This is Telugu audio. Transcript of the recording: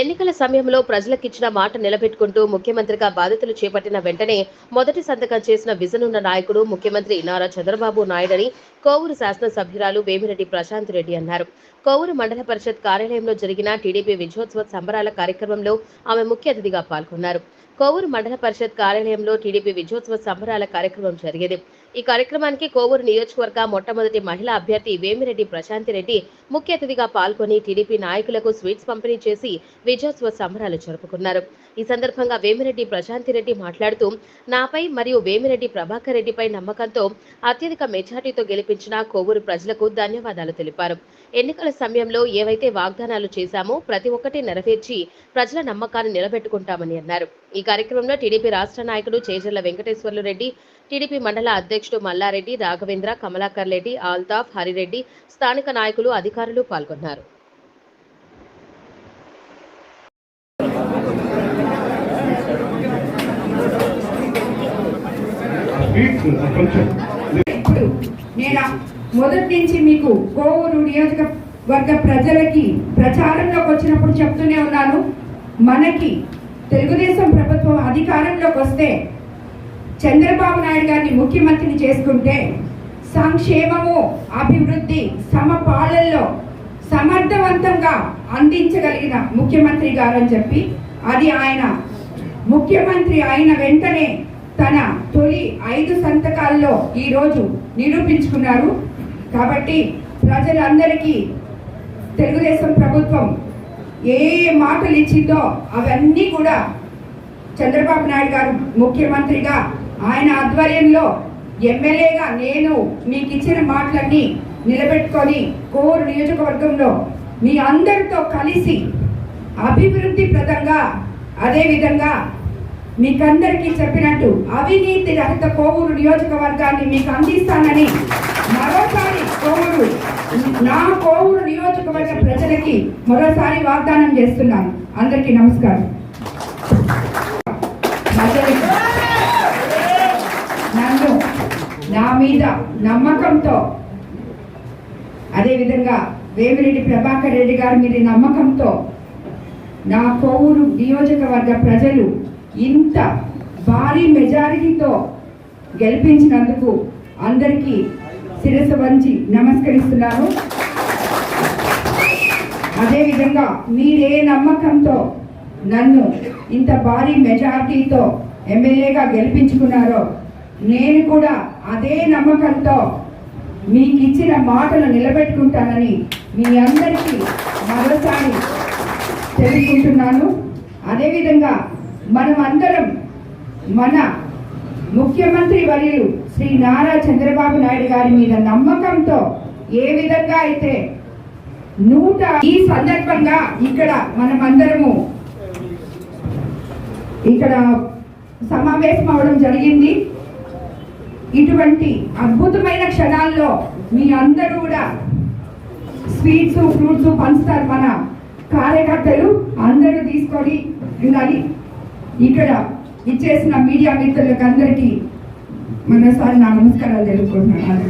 ఎన్నికల సమయంలో ప్రజలకిచ్చిన మాట నిలబెట్టుకుంటూ ముఖ్యమంత్రిగా బాధ్యతలు చేపట్టిన వెంటనే మొదటి సంతకం చేసిన విజన్ ఉన్న నాయకుడు ముఖ్యమంత్రి నారా చంద్రబాబు నాయుడని కోవూరు శాసనసభ్యురాలు వేమిరెడ్డి ప్రశాంత్ రెడ్డి అన్నారు. కోవూరు మండల పరిషత్ కార్యాలయంలో జరిగిన టీడీపీ విజయోత్సవ సంబరాల కార్యక్రమంలో ఆమె ముఖ్య అతిథిగా పాల్గొన్నారు. కోవూరు మండల పరిషత్ కార్యాలయంలో టీడీపీ విజయోత్సవ సంబరాల కార్యక్రమం జరిగేది. ఈ కార్యక్రమానికి కోవూరు నియోజకవర్గ మొట్టమొదటి మహిళా అభ్యర్థి వేమిరెడ్డి ప్రశాంతి రెడ్డి ముఖ్య అతిథిగా పాల్గొని టీడీపీ నాయకులకు స్వీట్స్ పంపిణీ చేసి విజయోత్సవ సంబరాలు జరుపుకున్నారు. ఈ సందర్భంగా వేమిరెడ్డి ప్రశాంతి రెడ్డి మాట్లాడుతూ నాపై మరియు వేమిరెడ్డి ప్రభాకర్ రెడ్డిపై నమ్మకంతో అత్యధిక మెజార్టీతో గెలిపించిన కోవూరు ప్రజలకు ధన్యవాదాలు తెలిపారు. ఎన్నికల సమయంలో ఏవైతే వాగ్దానాలు చేశామో ప్రతి ఒక్కటి నెరవేర్చి ప్రజల నమ్మకాన్ని నిలబెట్టుకుంటామని అన్నారు. ఈ కార్యక్రమంలో టీడీపీ రాష్ట్ర నాయకుడు చేజర్ల వెంకటేశ్వర్లు రెడ్డి టీడీపీ మండల అధ్యక్షుడు మల్లారెడ్డి రాఘవేంద్ర కమలాకర్ రెడ్డి ఆల్తాఫ్ హరిరెడ్డి స్థానిక నాయకులు అధికారులు పాల్గొన్నారు. కొంచెం నేను మొదటి నుంచి మీకు కోవూరు నియోజకవర్గ ప్రజలకి ప్రచారంలోకి వచ్చినప్పుడు చెప్తూనే ఉన్నాను. మనకి తెలుగుదేశం ప్రభుత్వం అధికారంలోకి వస్తే చంద్రబాబు నాయుడు గారిని ముఖ్యమంత్రిని చేసుకుంటే సంక్షేమము అభివృద్ధి సమపాలనలో సమర్థవంతంగా అందించగలిగిన ముఖ్యమంత్రి గారు అని చెప్పి అది ఆయన ముఖ్యమంత్రి అయిన వెంటనే తన తొలి ఐదు సంతకాల్లో ఈరోజు నిరూపించుకున్నారు. కాబట్టి ప్రజలందరికీ తెలుగుదేశం ప్రభుత్వం ఏ మాటలు ఇచ్చిందో అవన్నీ కూడా చంద్రబాబు నాయుడు గారు ముఖ్యమంత్రిగా ఆయన ఆధ్వర్యంలో ఎమ్మెల్యేగా నేను మీకు ఇచ్చిన మాటలన్నీ నిలబెట్టుకొని కోర్ నియోజకవర్గంలో మీ అందరితో కలిసి అభివృద్ధి ప్రదంగా అదేవిధంగా మీకందరికీ చెప్పినట్టు అవినీతి రహిత కోవూరు నియోజకవర్గాన్ని మీకు అందిస్తానని మరొక కోవూరు. నా కోవూరు నియోజకవర్గ ప్రజలకి మరోసారి వాగ్దానం చేస్తున్నాను. అందరికీ నమస్కారం. నన్ను నా మీద నమ్మకంతో అదేవిధంగా వేమిరెడ్డి ప్రభాకర్ రెడ్డి గారి మీద నమ్మకంతో నా కోవూరు నియోజకవర్గ ప్రజలు ఇంత భారీ మెజారిటీతో గెలిపించినందుకు అందరికీ శిరస్సు వంచి నమస్కరిస్తున్నాను. అదేవిధంగా మీరే నమ్మకంతో నన్ను ఇంత భారీ మెజారిటీతో ఎమ్మెల్యేగా గెలిపించుకున్నారో నేను కూడా అదే నమ్మకంతో మీకు ఇచ్చిన మాటలు నిలబెట్టుకుంటానని మీ అందరికీ మరోసారి తెలుసుకుంటున్నాను అదేవిధంగా మనం అందరం మన ముఖ్యమంత్రి వర్యులు శ్రీ నారా చంద్రబాబు నాయుడు గారి మీద నమ్మకంతో ఏ విధంగా అయితే నూట ఈ సందర్భంగా ఇక్కడ మనమందరము ఇక్కడ సమావేశం అవడం జరిగింది. ఇటువంటి అద్భుతమైన క్షణాల్లో మీ అందరూ కూడా స్వీట్స్ ఫ్రూట్స్ పంచుతారు మన కార్యకర్తలు. అందరూ తీసుకొని ఉండాలి. ఇక్కడ ఇచ్చేసిన మీడియా మిత్రులకు అందరికీ మరోసారి నా నమస్కారాలు తెలుపుకుంటున్నాను.